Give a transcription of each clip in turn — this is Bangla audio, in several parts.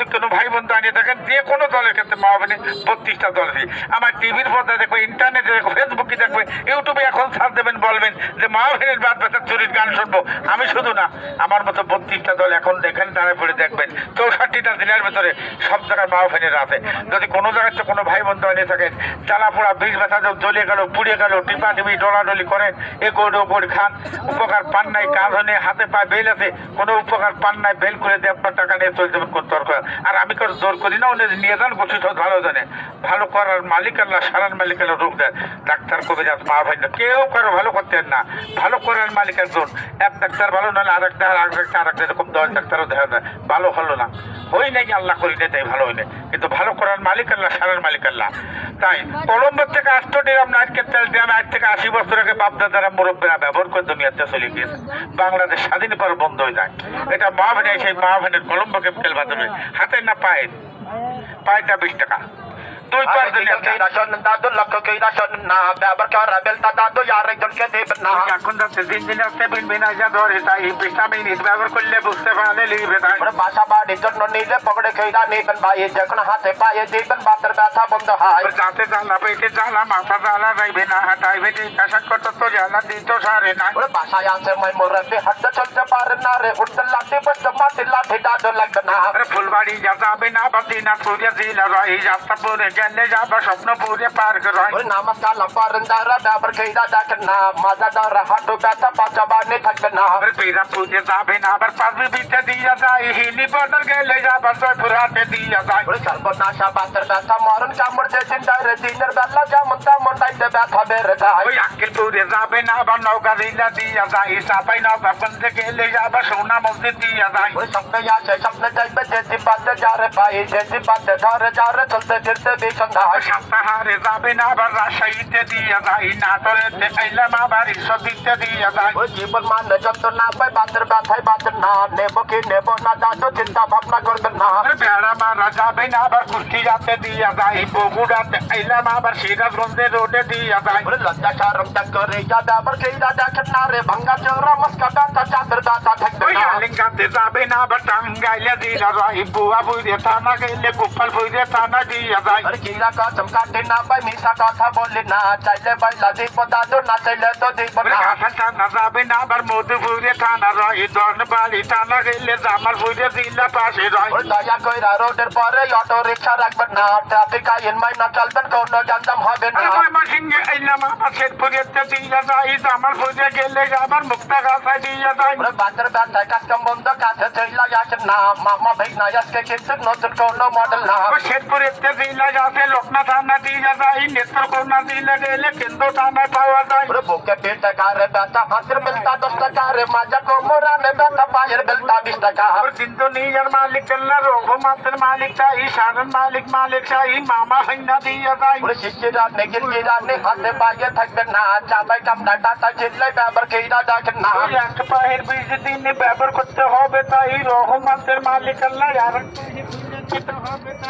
যদি কোনো ভাই বন্ধু আনিয়ে থাকেন, যে কোনো দলের ক্ষেত্রে মহাবানী বত্রিশটা দল আছে আমার টিভির পর্দায় দেখবে, ইন্টারনেটে দেখবে, ফেসবুকে দেখবে, ইউটিউবে এখন সার্চ দেবেন, বলবেন যে মহাবাহিনীর বাদ ব্যথার চুরির গান শুনব। আমি শুধু না, আমার মতো বত্রিশটা দল এখন এখানে দাঁড়ায় পড়ে দেখবেন। চৌষট্টিটা জেলার ভেতরে সব জায়গায় মহাবাহিনীর আছে যদি কোনো জায়গায় কোনো ভাই বন্ধু আনিয়ে থাকেন চালা পোড়া বীজ ব্যথা জ্বলিয়ে গেল, পুড়িয়ে গেল, টিপা টিপি, ডলাডলি করেন, এ কোড ও কোড খান, উপকার পান নাই হনে হাতে পায়ে বেল আছে, কোনো উপকার পান নাই, বেল করে দিয়ে আপনার টাকা নিয়ে চলে যাবেন, কোন দরকার আর আমি কারও জোর করি না, উনি নিয়ে যান বসে সব ভালো জানে। ভালো করার মালিক আল্লাহ সারার মালিক আল্লাহ রোগ দেয়। ডাক্তার কবে যাস মা ভাই না, কেউ কারও ভালো করতেন না। ভালো করার মালিকের একজন এক ডাক্তার ভালো, নাহলে আর একটা আর একটা আর একটা এরকম দশ ডাক্তারও দেখা যায়। ভালো হলো না। হই নাই, আল্লাহ করি না তাই ভালো হইলে। কিন্তু ভালো করার মালিক আল্লাহ সারার মালিক আল্লাহ তাই কলম্বোর থেকে আসতো ডিরাম নাটকের তেল দিয়ে আজ থেকে আশি বছর আগে বাপদাদারা মুরব্বীরা ব্যবহার করে দুনিয়াতে চলে গিয়েছে। বাংলাদেশ স্বাধীন পর বন্ধ হয়ে যায়। এটা মহাভানে সেই মহাভানের কলম্বো তেল বাজাবে। হাতে না পায়ে পায়েটা বিশ টাকা। দুই পাঁচ দিন এখন যাচ্ছে দিন দিন আসতে বিন বিন আসা ধরে তাই ভিটামিন ব্যবহার করলে বুঝতে পারলে লিখবে তাই বাসা বাড়ির জন্য নিজে পকড়ে খেয়ে নেবেন ভাই যখন হাতে পায়ে দিবেন বাতের ব্যথা বন্ধ হয় যাতে জ্বালা পেটে জ্বালা মাথা জ্বালা যাইবে না ডায়াবেটিস প্রেশার করতে তো জ্বালা দিত সারে না ওরে বাসায় আছে মই মোরব্বি হাঁটতে চলতে পারে না রে উঠতে লাঠি বসতে মাটি লাঠি ডাটো লাগবে না আরে ফুলবাড়ি যাবে না না পুরে জিলা রয় যাত্রা পরে গেলে যাবে স্বপ্ন পুরে পার্ক রয় ওরে নামাজ কালা পারেন যারা ডাবার খেয়ে দেখেন না মাজা ডরা হাঁটু ব্যথা পাচা বাড়ি থাকবে না আরে পেরা পুজে যাবে না আবার পাঁচবি বিতে দিয়া যায় হিলি বদল গেলে যাবার জয়পুর হাতে দিয়া যায় ওরে সর্বনাশা বাতের ব্যথা মরণ কামড় যে চিন্তায় রে দিনের বেলা যেমন তেমন টাইতে ব্যথা বেড়ে যায় ওই আক্কেল পুরে যাবে না আবার নৌকা দিলা দিয়া যায় সাপাই নৌকা বন্ধে গেলে যাবার সোনা মসজিদ দিয়া যায় ওরে স্বপ্নে আছে স্বপ্নে চাইবে যে জিপাতে যারে পাই যে জিপাতে ধরে যারে চলতে ফিরতে বিসন্ধ্যা হয় সাপ্তাহারে যাবে না আবার রাজশাহীতে দিয়া যায় না তোরে দেখাইলাম আবার ঈশ্বর দিতে দিয়া যায় ওই জীবন মানে যত না পাই বাতের ব্যথায় বাতের না নেব কি নেব না দাদু চিন্তা ভাবনা করবেন না আরে বেড়া মারা যাবে না আবার কুষ্টিয়াতে দিয়া যায় বগুড়াতে আইলাম আবার সিরাজগঞ্জে রোডে দিয়া যায় ওরে লজ্জা সারম টাক করে যাবে আবার কেই রাজা খেটনা রে ভাঙ্গা চোরা মস্কা দাতা চাঁদের দাতা থাকবে ওই না আলিঙ্গাতে যাবে না আবার টাঙ্গাইলে দিয়া যায় বুয়া বুড়ে থানা গেলে গোপাল বুড়ে থানা দিয়া যায় আরে কিরা কসম কাটে না পাই মিশা কথা বলি না চাইলে বাইলা দিব দাদু না চাইলে তো দিব ওরে না হাসান থানা যাবে না আবার মধুপুরে থানা রয় দর্নবাড়ি থানা গেলে জামালপুরে জিল্লা পাশে রয় ওরে দয়া কইরা রোডের পরে অটো রিক্সা রাখবেন না ট্রাফিক আইন মাইনা চলবেন কোনো জানজাম হবে না আরে ময়মনসিংহে আইলাম আবার শেরপুরেতে দিয়া যায় জামালপুরে গেলে আবার মুক্তা গাছায় দিয়া যায় ওরে বাতের ব্যথায় কাজকাম বন্ধ কাছে চইলা আসেন না মামা ভাই না আজকে কিন্তু নতুন কোনো असेल लोकना थाना दी जाता ही नेत्र को ना दी लगे ले किंदो थाना पावा जाई अरे भूखे पेट टकार दाता फासर मिलता दस टकार माजा को मोरा में दाता पायर मिलता बीस टका और किंदो नी यार मालिक गल्ला रोगो मात्र मालिक का ही शानन मालिक मालिक का ही मामा हिंदा दी जाता ही अरे शिष्य रात ने गिर गिर ने हाथ पाये थक ना चाबे अच्छा कम डाटा ता चिल्ले बाबर के इदा डाक ना याक पाहिर बीज दिन बाबर कुत्ते हो बेता ही रोगो मात्र मालिक गल्ला यार।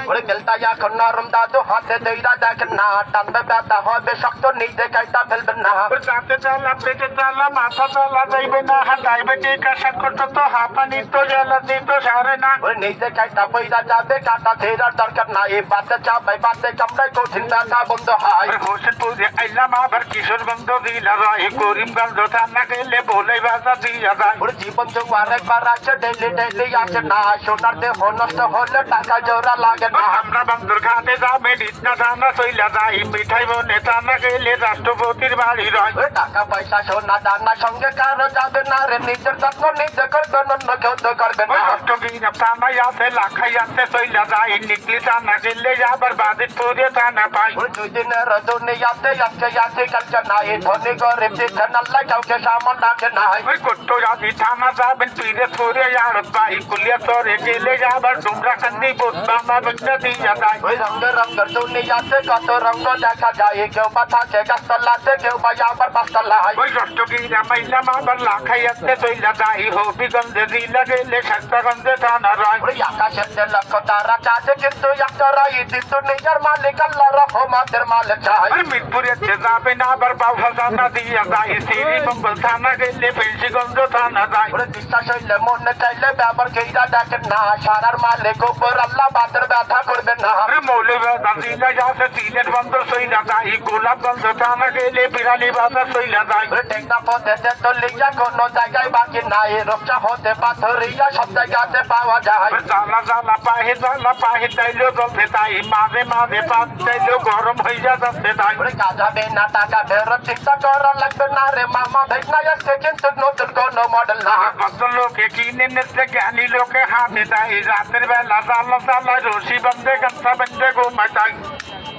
ওরে বেলতা এখন নরম দাদু হাতে দেইরা দেখেন না টানবে ব্যথা হবে শক্ত নিজে কাইটা ফেলবেন না ওর দাঁতে জ্বালা পেটে জ্বালা মাথা জ্বালা যাইবে না ডায়াবেটিক আশার করতে তো হাঁপানি তো জ্বালা দিত সারে না ওরে নিজে কাইটা পয়সা যাবে কাটা ফেরার দরকার নাই বাতে চাপাই বাতে কামড়াই কঠিন ব্যথা বন্ধ হয় হোসেনপুরে আইলাম আবার কিশোরগঞ্জ দিলা রয় করিমগঞ্জ থানা গেলে বলে বাজা দিয়া যায় ওরে জীবন জোয়ার একবার আছে ডেলি ডেলি আসে না সোনার দেহ নষ্ট হলে টাকা জোড়া লাগে না আমরা বন্দর ঘাটে যাবে নিত্য থানা চইলা যাই। মিঠাই বনে থানা গেলে রাষ্ট্রপতির বাড়ি রয়। টাকা পয়সা সোনা দানা সঙ্গে কারও যাবে না রে নিজের যত্ন নিজে করবেন অন্য কেউ তো করবে না। অষ্টগিরা থানায় আছে লাখাই আছে চইলা যাই। নিকলি থানা গেলে আবার বাদিতপুরে থানা পাই। ওরে দুনিয়াতে আজকে আছে কালকে নাই। ধনী গরিব দিচ্ছে নাল্লা কাউকে সামান রাখে নাই। ওই কট্টো থানা যাবেন পিরে পুরে আর পাই। কুলিয়া তরে গেলে আবার ডুমরা কান্দি বুধ বাবা দিয়া যায় ওই রঙের রঙের দুনিয়াতে কত রঙ দেখা যায় কেউ বা থাকে গাছতলাতে কেউ বা আবার পাঁচতলায় ওই রষ্টগীরা মাইলা মাবার লাখাইয়াতে তৈলা যাই হবিগঞ্জে দিলা গেলে শাস্তাগঞ্জে টানা রয় ওই আকাশের লক্ষ তারা চাষে কিন্তু একটা রাই কিন্তু নিজের মালিক আল্লাহ রহমতের মালিক চাই আর মিরপুরেতে যাবে না আবার বাবা থানা দিয়া যায় শ্রী মঙ্গল থানা গেলে পেন্সিগঞ্জ থানা যায় ওরে বিশ্বাস হইলে মনে চাইলে ব্যাপার কেইরা দেখেন না সারার মালিক উপর আল্লাহ বাতের ব্যথা করবেন না। আরে মৌলবাদা দিলা যাচ্ছে সিলেট বন্দর সইলা যায় গোলাপগঞ্জ থানা গেলে বিরানি বাজার সইলা যায়। ওরে টেকনা পথেতে তো লিজা কোনো জায়গায় বাকি নাই রূপসা হতে পাথরিয়া সব জায়গাতে পাওয়া যায়। জ্বালা জ্বালা পাহে জ্বালা পাহে তাইলো জ্বলতে তাই মাঝে মাঝে পাত তাইলো গরম হইয়া যাচ্ছে তাই। ওরে কাজ হবে না টাকা ফেরত চিন্তা করা লাগবে না রে মামা ভেট না কিন্তু নতুন কোনো মডেল না। কত লোকে কিনে নিচ্ছে জ্ঞানী লোকে হাতে দেয় রাতের বেলা জ্বালা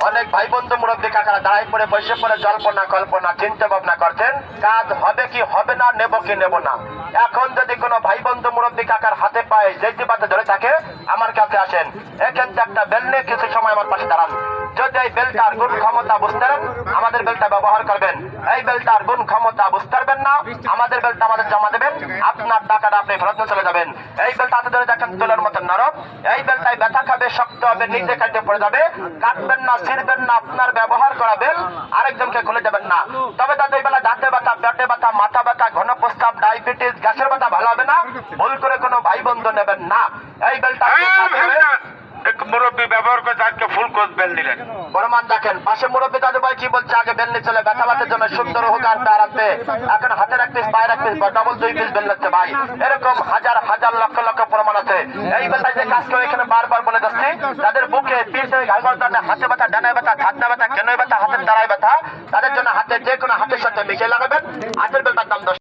অনেক ভাই বন্ধু মুরব্বী কাকারা দাঁড়াই পরে বসে পরে জল্পনা কল্পনা, চিন্তা ভাবনা করছেন। কাজ হবে কি হবে না, নেব কি নেব না। এখন যদি কোনো ভাই বন্ধু মুরব্বী কাকার হাতে পায় যে পাতে ধরে থাকে, আমার কাছে আসেন। এক্ষেত্রে একটা বেল নিয়ে কিছু সময় আমার পাশে দাঁড়ান। যদি এই বেলটার গুণ ক্ষমতা বুঝতে আমাদের বেলটা ব্যবহার করবেন। এই বেলটার গুণ ক্ষমতা বুঝতে পারবেন না, আমাদের বেলটা আমাদের জমা দেবেন। আপনার টাকাটা আপনি ফেরত চলে যাবেন। এই বেলটা হাতে ধরে দেখেন তোলার মতন নরম। এই বেলটায় ব্যথা খাবে, শক্ত হবে, নিজে কাটে পড়ে যাবে। কাটবেন না, ছিঁড়বেন না, আপনার ব্যবহার করা বেল আরেকজনকে খুলে দেবেন না। তবে তাদের বেলা দাঁতে ব্যথা, পেটে ব্যথা, মাথা ব্যথা, ঘন প্রস্তাব ডায়াবেটিস গ্যাসের ব্যথা ভালো হবে না ভুল করে কোনো ভাই বন্ধু নেবেন না। এই বেলটা মুরব্বী ব্যবহার করে আজকে ফুল কোচ বেল দিলেন। প্রমাণ দেখেন পাশে মুরব্বী দাদু ভাই কি বলছে আগে বেল নিয়ে ব্যথা ব্যথার জন্য সুন্দর হোক আর তার এখন হাতের এক পিস পায়ের এক পিস বা ডবল দুই পিস বেল নিচ্ছে ভাই। এরকম হাজার হাজার লক্ষ লক্ষ প্রমাণ আছে। এই যে কাজ করে এখানে বারবার বলে যাচ্ছি তাদের বুকে পিঠে হাতে ব্যথা ডানায় ব্যথা খাতনা ব্যথা কেন ব্যথা হাতের দ্বারায় ব্যথা তাদের জন্য হাতে যে কোনো হাতের সাথে মিশিয়ে লাগাবেন। হাতের বেলটার দাম দশ